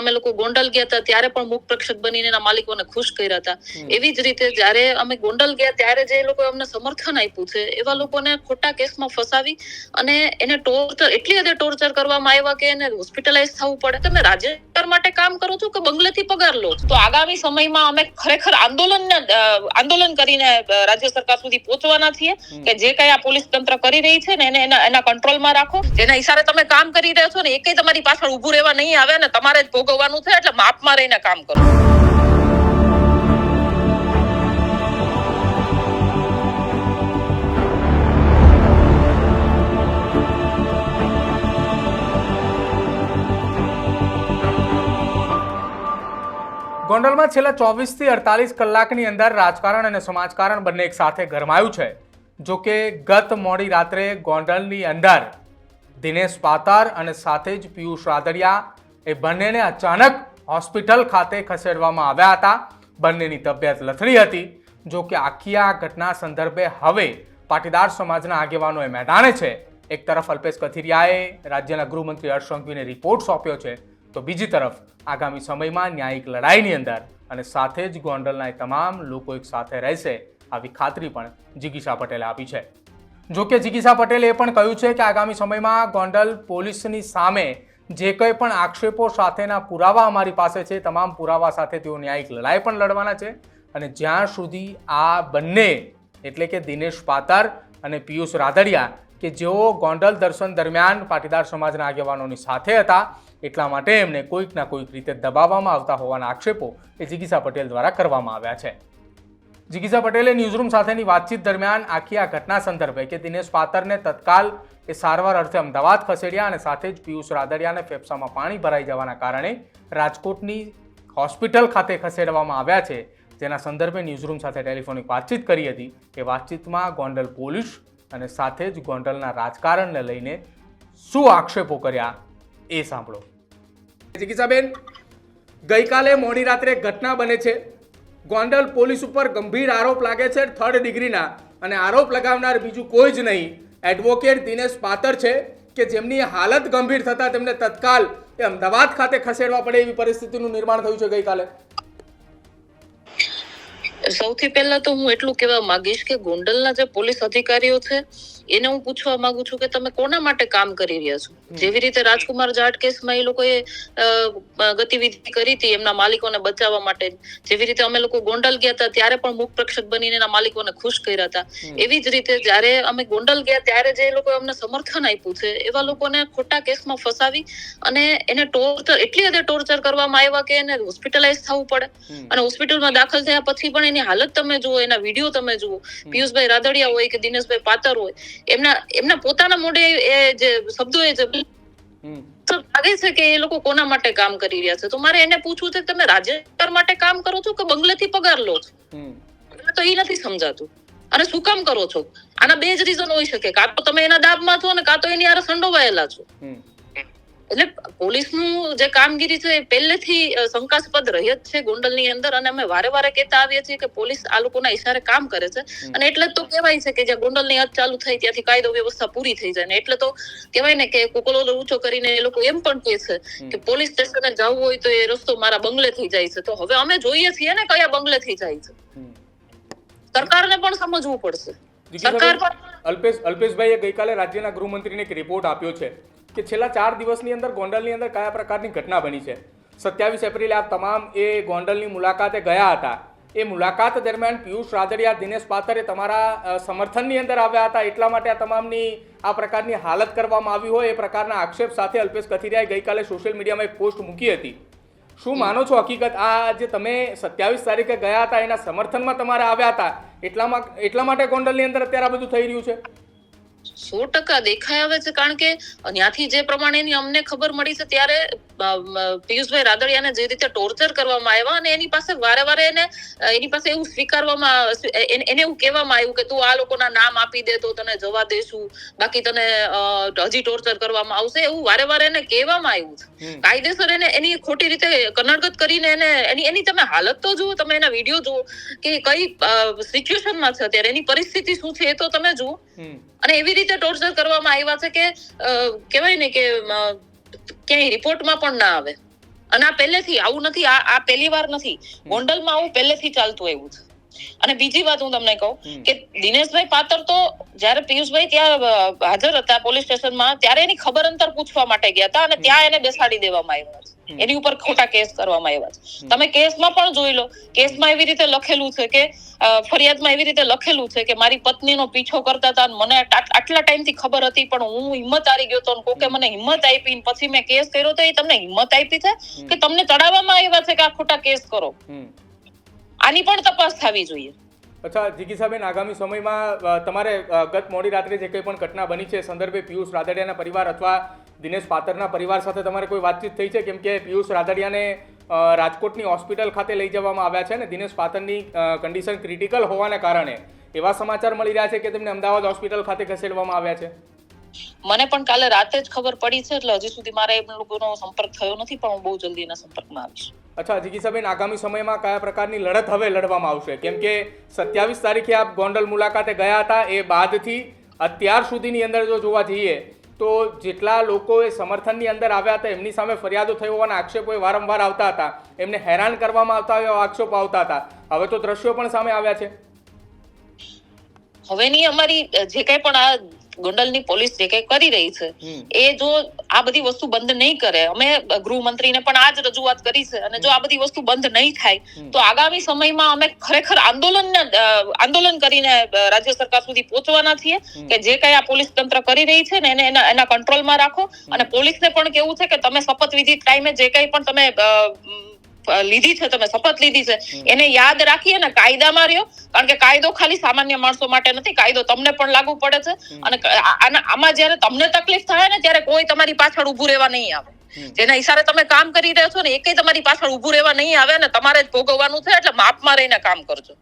અમે લોકો ગોંડલ ગયા હતા ત્યારે પણ મુખ પ્રક્ષક બનીને એના માલિકોને ખુશ કર્યા હતા. એવી જ રીતે જયારે અમે ગોંડલ ગયા ત્યારે જે લોકો અમને સમર્થન આપ્યું છે એવા લોકોને ખોટા કેસમાં ફસાવી અને એને ટોર્ચર એટલી હદે ટોર્ચર કરવામાં આવ્યા કે એને હોસ્પિટલાઇઝ થવું પડે. તમે રાજ્ય માટે કામ કરો છો કે બંગલેથી પગાર લો તો આગામી સમયમાં અમે ખરેખર આંદોલન આંદોલન કરીને રાજ્ય સરકાર સુધી પહોંચવાના છીએ કે જે કઈ આ પોલીસ તંત્ર કરી રહી છે ને એને એના એના કંટ્રોલમાં રાખો. જેના હિસાબે તમે કામ કરી રહ્યા છો ને એકેય તમારી પાછળ ઊભું રહેવા નહીં આવે ને તમારે જ ભોગવવાનું થાય એટલે માપમાં રહીને કામ કરો. ગોંડલમાં છેલ્લા ચોવીસથી અડતાલીસ કલાકની અંદર રાજકારણ અને સમાજકારણ બંને એક સાથે ગરમાયું છે. જો કે ગત મોડી રાત્રે ગોંડલની અંદર દિનેશ પાતાર અને સાથે જ પિયુષ રાદડિયા એ બંનેને અચાનક હોસ્પિટલ ખાતે ખસેડવામાં આવ્યા હતા. બંનેની તબિયત લથડી હતી. જો કે આખી આ ઘટના સંદર્ભે હવે પાટીદાર સમાજના આગેવાનોએ મેદાને છે. એક તરફ અલ્પેશ કથિરિયાએ રાજ્યના ગૃહમંત્રી હર્ષ સંઘવીને રિપોર્ટ સોંપ્યો છે, તો બીજી તરફ આગામી સમયમાં ન્યાયિક લડાઈની અંદર અને સાથે જ ગોંડલના એ તમામ લોકો એક સાથે રહેશે આવી ખાતરી પણ જિગીશા પટેલે આપી છે. જો કે જિગીશા પટેલે એ પણ કહ્યું છે કે આગામી સમયમાં ગોંડલ પોલીસની સામે જે કંઈ પણ આક્ષેપો સાથેના પુરાવા અમારી પાસે છે, તમામ પુરાવા સાથે તેઓ ન્યાયિક લડાઈ પણ લડવાના છે અને જ્યાં સુધી આ બંને, એટલે કે દિનેશ પાતાર અને પિયુષ રાદડિયા, કે જેઓ ગોંડલ દર્શન દરમિયાન પાટીદાર સમાજના આગેવાનોની સાથે હતા, એટલા માટે એમને કોઈકના કોઈક રીતે દબાવવામાં આવતા હોવાના આક્ષેપો એ જિગીસા પટેલ દ્વારા કરવામાં આવ્યા છે. જિગીશા પટેલે ન્યૂઝરૂમ સાથેની વાતચીત દરમિયાન આખી આ ઘટના સંદર્ભે કે દિનેશ પાતરને તત્કાલ એ સારવાર અર્થે અમદાવાદ ખસેડ્યા અને સાથે જ પિયુષ રાદડિયાને ફેફસામાં પાણી ભરાઈ જવાના કારણે રાજકોટની હોસ્પિટલ ખાતે ખસેડવામાં આવ્યા છે. જેના સંદર્ભે ન્યૂઝરૂમ સાથે ટેલિફોનિક વાતચીત કરી હતી. એ વાતચીતમાં ગોંડલ પોલીસ અને સાથે જ ગોંડલના રાજકારણને લઈને શું આક્ષેપો કર્યા એ સાંભળો. જિગીસાબેન ગઈકાલે મોડી રાત્રે ઘટના બને છે. ગોંડલ પોલીસ ઉપર ગંભીર આરોપ લાગે છે થર્ડ ડિગ્રીના અને આરોપ લગાવનાર બીજું કોઈ જ નહીં. એડવોકેટ દિનેશ પાતર છે કે જેમની હાલત ગંભીર થતાં તેમને તત્કાલ એ અમદાવાદ ખાતે ખસેડવા પડે એવી પરિસ્થિતિનું નિર્માણ થયું છે ગઈકાલે. સૌથી પહેલા તો હું એટલું કહેવા માંગીશ કે ગોંડલના જે પોલીસ અધિકારીઓ છે એને હું પૂછવા માંગુ છું કે તમે કોના માટે કામ કરી રહ્યા છો? જેવી રીતે રાજકુમાર જાટ કેસમાં એ લોકોએ ગતિવિધિ કરી હતી એમના માલિકોને બચાવવા માટે. જેવી રીતે અમે લોકો ગોંડલ ગયા હતા ત્યારે પણ મુખ પ્રેક્ષક બનીને એના માલિકોને ખુશ કર્યા હતા. એવી જ રીતે જ્યારે અમે ગોંડલ ગયા ત્યારે જે લોકોએ અમને સમર્થન આપ્યું છે એવા લોકોને ખોટા કેસમાં ફસાવી અને એને ટોર્ચર એટલી હદે ટોર્ચર કરવામાં આવ્યા કે એને હોસ્પિટલાઇઝ થવું પડે. અને હોસ્પિટલમાં દાખલ થયા પછી પણ એની હાલત તમે જુઓ એના વીડિયો તમે જુઓ. પિયુષભાઈ રાદડિયા હોય કે દિનેશભાઈ પાતર હોય એમના એમના પોતાના મોઢે એ જે શબ્દો એ લાગે છે કે એ લોકો કોના માટે કામ કરી રહ્યા છે? તો મારે એને પૂછવું છે કે તમે રાજ્ય માટે કામ કરો છો કે બંગલેથી પગાર લો છો? તો એ નથી સમજાતું. અને શું કામ કરો છો? આના બે જ રીઝન હોઈ શકે. કાં તો તમે એના દાબમાં છો ને કાં તો એની હારે સંડોવાયેલા છો. એટલે પોલીસનું જે કામગીરી છે એ પહેલેથી શંકાસ્પદ રહી જ છે ગોંડલની અંદર. અને અમે વારે વારે કહેતા આવીએ છીએ કે પોલીસ આ લોકોના ઇશારે કામ કરે છે. અને એટલે જ તો કહેવાય છે કે જ્યાં ગોંડલની હદ ચાલુ થઈ ત્યાંથી કાયદો વ્યવસ્થા પૂરી થઈ જાય. ને એટલે તો કહેવાય ને કે કુકલો ઊંચો કરીને એ લોકો એમ પણ કહે છે કે પોલીસ સ્ટેશને જવું હોય તો એ રસ્તો મારા બંગલે થઈ જાય છે. તો હવે અમે જોઈએ છીએ ને કયા બંગલે થઈ જાય છે. સરકારને પણ સમજવું પડશે. સરકાર પણ અલ્પેશ અલ્પેશભાઈએ ગઈકાલે રાજ્યના ગૃહમંત્રીને એક રિપોર્ટ આપ્યો છે. કે છેલ્લા ચાર દિવસની અંદર ગોંડલની અંદર કયા પ્રકારની ઘટના બની છે? સત્યાવીસ એપ્રિલે આ તમામ એ ગોંડલની મુલાકાતે ગયા હતા. એ મુલાકાત દરમિયાન પિયુષ રાદડિયા, દિનેશ પાતરે તમારા સમર્થનની અંદર આવ્યા હતા. એટલા માટે આ તમામની આ પ્રકારની હાલત કરવામાં આવી હોય એ પ્રકારના આક્ષેપ સાથે અલ્પેશ કથિરિયાએ ગઈકાલે સોશિયલ મીડિયામાં એક પોસ્ટ મૂકી હતી. શું માનો છો હકીકત? આ જે તમે સત્યાવીસ તારીખે ગયા હતા, એના સમર્થનમાં તમારે આવ્યા હતા. એટલામાં, એટલા માટે ગોંડલની અંદર અત્યારે આ બધું થઈ રહ્યું છે? સો ટકા દેખાઈ આવે છે કારણ કે ત્યાંથી જે પ્રમાણેની અમને ખબર મળી છે ત્યારે પિયુષભાઈ રાદડિયાને જે રીતે ટોર્ચર કરવામાં આવ્યા અને એની પાસે વારે વારે એને એની પાસે એવું સ્વીકારવામાં એને એવું કહેવામાં આવ્યું કે તું આ લોકોના નામ આપી દે તો તને જવા દેશું બાકી તને હજી ટોર્ચર કરવામાં આવશે એવું વારે વારે એને કહેવામાં આવ્યું છે કાયદેસર એને એની ખોટી રીતે કનડગત કરીને એને એની એની તમે હાલત તો જુઓ તમે એના વીડિયો જુઓ કે કઈ સિચ્યુએશનમાં છે અત્યારે એની પરિસ્થિતિ શું છે એ તો તમે જુઓ. અને એવી રીતે ટોર્ચર કરવામાં આવ્યા છે કે કહેવાય ને કે ક્યાંય રિપોર્ટમાં પણ ના આવે. અને આ પહેલેથી આવું નથી આ આ પહેલી વાર નથી. ગોંડલમાં આવું પહેલેથી ચાલતું આવ્યું છે. અને બીજી વાત હું તમને કહું કે દિનેશભાઈ પાત્ર તો જ્યારે પિયુષભાઈ ત્યાં હાજર હતા પોલીસ સ્ટેશનમાં ત્યારે એની ખબર અંતર પૂછવા માટે ગયા હતા અને ત્યાં એને બેસાડી દેવામાં આવ્યા એની ઉપર ખોટા કેસ કરવામાં આવ્યા છે. તમે કેસમાં પણ જોઈ લો કેસમાં એવી રીતે લખેલું છે કે ફરિયાદમાં એવી રીતે લખેલું છે કે મારી પત્નીનો પીછો કરતા હતા અને મને આટ- આટલા ટાઈમથી ખબર હતી પણ હું હિંમત હારી ગયો હતો કોકે મને હિંમત આપી પછી મેં કેસ કર્યો તો એ તમને હિંમત આપી છે કે તમને ચડાવવામાં આવ્યા છે કે આ ખોટા કેસ કરો. આની પણ તપાસ થવી જોઈએ. અચ્છા જીગીસાબેન આગામી સમયમાં તમારે ગત મોડી રાત્રે જે કંઈ પણ ઘટના બની છે સંદર્ભે પિયુષ રાદડિયાના પરિવાર અથવા દિનેશ પાતરના પરિવાર સાથે તમારે કોઈ વાતચીત થઈ છે? કેમ કે પિયુષ રાદડિયાને રાજકોટની હોસ્પિટલ ખાતે લઈ જવામાં આવ્યા છે અને દિનેશ પાતરની કન્ડિશન ક્રિટિકલ હોવાને કારણે એવા સમાચાર મળી રહ્યા છે કે તેમને અમદાવાદ હોસ્પિટલ ખાતે ખસેડવામાં આવ્યા છે? મને પણ કાલે રાતે જ ખબર પડી છે એટલે હજી સુધી મારે લોકોનો સંપર્ક થયો નથી પણ હું બહુ જલ્દી એના સંપર્કમાં આવીશ. અચ્છા જીગીસાબેન આગામી સમયમાં કયા પ્રકારની લડત હવે લડવામાં આવશે? કેમ કે સત્યાવીસ તારીખે આપ ગોંડલ મુલાકાતે ગયા હતા, એ બાદથી અત્યાર સુધીની અંદર જો જોવા જઈએ, તો જેટલા લોકો એ સમર્થનની અંદર આવ્યા હતા, એમની સામે ફરિયાદો થઈ હોવાના આક્ષેપો વારંવાર આવતા હતા. એમને હેરાન કરવામાં આવતા એવા આક્ષેપો આવતા હતા. હવે તો દ્રશ્યો પણ સામે આવ્યા છે. હવેની અમારી જે કઈ પણ આ ગોંડલની પોલીસ જે કઈ કરી રહી છે એ જો આ બધી વસ્તુ બંધ નહીં કરે અમે ગૃહમંત્રીને પણ આ જ રજૂઆત કરી છે અને જો આ બધી વસ્તુ બંધ નહીં થાય તો આગામી સમયમાં અમે ખરેખર આંદોલન આંદોલન કરીને રાજ્ય સરકાર સુધી પહોંચવાના છીએ કે જે કઈ આ પોલીસ તંત્ર કરી રહી છે ને એને એના એના કંટ્રોલમાં રાખો. અને પોલીસને પણ કેવું છે કે તમે શપથવિધિ ટાઈમે જે કઈ પણ તમે લીધી છે તમે શપથ લીધી છે. એને યાદ રાખીએ ને કાયદામાં રહ્યો. કારણ કે કાયદો ખાલી સામાન્ય માણસો માટે નથી કાયદો તમને પણ લાગુ પડે છે. અને આમાં જ્યારે તમને તકલીફ થાય ને ત્યારે કોઈ તમારી પાછળ ઊભું રહેવા નહીં આવે. જેના ઈશારે તમે કામ કરી રહ્યા છો ને એકેય તમારી પાછળ ઉભું રહેવા નહીં આવે ને તમારે જ ભોગવવાનું છે એટલે માપમાં રહીને કામ કરજો.